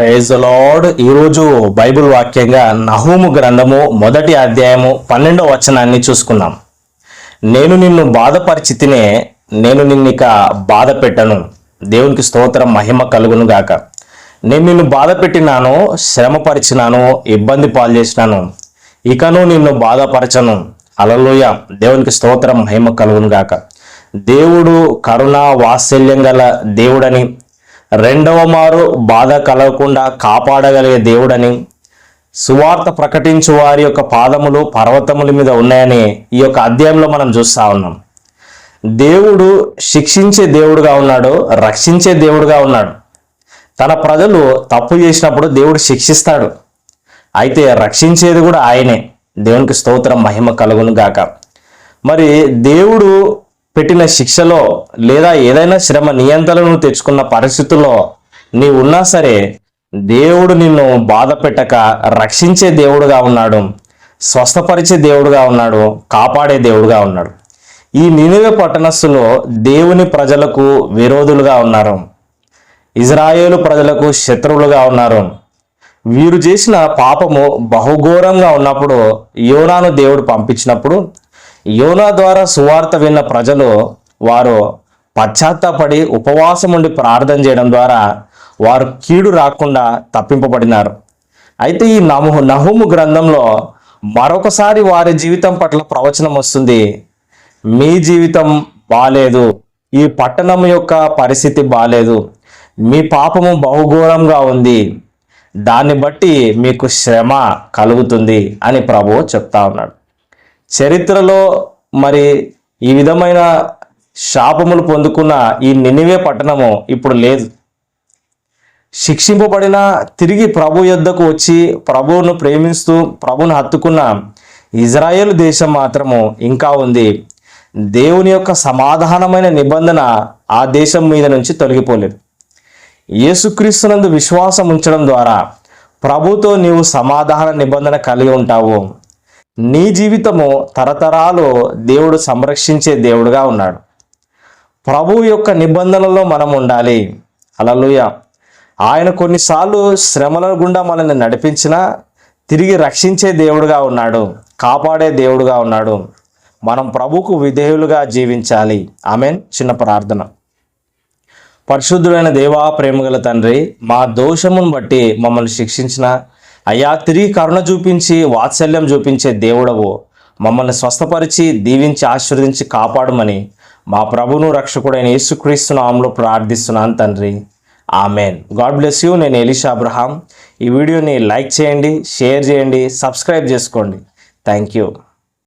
Praise Lord ఈరోజు Bible వాక్యంగా నహూము గ్రంథము మొదటి అధ్యాయము పన్నెండవ వచనాన్ని చూసుకున్నాం నేను నిన్ను బాధపరిచితినే నేను నిన్నిక బాధ పెట్టను. దేవునికి స్తోత్రం మహిమ కలుగును గాక. నేను నిన్ను బాధ పెట్టినాను శ్రమపరిచినాను ఇబ్బంది పాలు చేసినాను. ఇకను నిన్ను బాధపరచను. అలలోయ. దేవునికి స్తోత్రం మహిమ కలుగును గాక. దేవుడు కరుణ వాత్సల్యం గల దేవుడని రెండవ మారు బాధ కలగకుండా కాపాడగలిగే దేవుడని సువార్త ప్రకటించు వారి యొక్క పాదములు పర్వతముల మీద ఉన్నాయని ఈ యొక్క అధ్యాయంలో మనం చూస్తా ఉన్నాం. దేవుడు శిక్షించే దేవుడుగా ఉన్నాడు రక్షించే దేవుడుగా ఉన్నాడు. తన ప్రజలు తప్పు చేసినప్పుడు దేవుడు శిక్షిస్తాడు. అయితే రక్షించేది కూడా ఆయనే. దేవునికి స్తోత్రం మహిమ కలుగును గాక. మరి దేవుడు పెట్టిన శిక్షలో లేదా ఏదైనా శ్రమ నియంత్రణను తెచ్చుకున్న పరిస్థితుల్లో నీ ఉన్నా సరే దేవుడు నిన్ను బాధ పెట్టక రక్షించే దేవుడుగా ఉన్నాడు స్వస్థపరిచే దేవుడుగా ఉన్నాడు కాపాడే దేవుడుగా ఉన్నాడు. ఈ నినివే పట్టణస్థులో దేవుని ప్రజలకు విరోధులుగా ఉన్నారు. ఇజ్రాయేలు ప్రజలకు శత్రువులుగా ఉన్నారు. వీరు చేసిన పాపము బహుఘోరంగా ఉన్నప్పుడు యోనాను దేవుడు పంపించినప్పుడు యోనా ద్వారా సువార్త విన్న ప్రజలు వారు పశ్చాత్తాపడి ఉపవాసం ఉండి ప్రార్థన చేయడం ద్వారా వారు కీడు రాకుండా తప్పింపబడినారు. అయితే ఈ నము నహుము గ్రంథంలో మరొకసారి వారి జీవితం పట్ల ప్రవచనం వస్తుంది మీ జీవితం బాలేదు ఈ పట్టణం యొక్క పరిస్థితి బాలేదు మీ పాపము బహుఘోరంగా ఉంది దాన్ని బట్టి మీకు శ్రమ కలుగుతుంది అని ప్రభువు చెప్తా ఉన్నాడు. చరిత్రలో మరి ఈ విధమైన శాపములు పొందుకున్న ఈ నినివే పట్టణము ఇప్పుడు లేదు. శిక్షింపబడిన తిరిగి ప్రభు యొద్దకు వచ్చి ప్రభువును ప్రేమిస్తూ ప్రభును హత్తుకున్న ఇజ్రాయేల్ దేశం మాత్రము ఇంకా ఉంది. దేవుని యొక్క సమాధానమైన నిబంధన ఆ దేశం మీద నుంచి తొలగిపోలేదు. యేసుక్రీస్తునందు విశ్వాసం ఉంచడం ద్వారా ప్రభుతో నీవు సమాధాన నిబంధన కలిగి ఉంటావు. నీ జీవితము తరతరాలు దేవుడు సంరక్షించే దేవుడుగా ఉన్నాడు. ప్రభు యొక్క నిబంధనలో మనం ఉండాలి. అలలుయ ఆయన కొన్నిసార్లు శ్రమల గుండా మనల్ని నడిపించినా తిరిగి రక్షించే దేవుడుగా ఉన్నాడు. కాపాడే దేవుడుగా ఉన్నాడు. మనం ప్రభుకు విధేయులుగా జీవించాలి. ఆమెన్. చిన్న ప్రార్థన. పరిశుద్ధుడైన దేవా ప్రేమగల తండ్రి మా దోషమును బట్టి మమ్మల్ని శిక్షించిన అయ్యా తిరిగి కరుణ చూపించి వాత్సల్యం చూపించే దేవుడవు. మమ్మల్ని స్వస్థపరిచి దీవించి ఆశీర్వదించి కాపాడమని మా ప్రభును రక్షకుడైన యేసుక్రీస్తు నామంలో ప్రార్థిస్తున్నాను తండ్రి. ఆమెన్. God bless you. నేను ఎలిషా అబ్రహాం. ఈ వీడియోని లైక్ చేయండి షేర్ చేయండి సబ్స్క్రైబ్ చేసుకోండి. Thank you.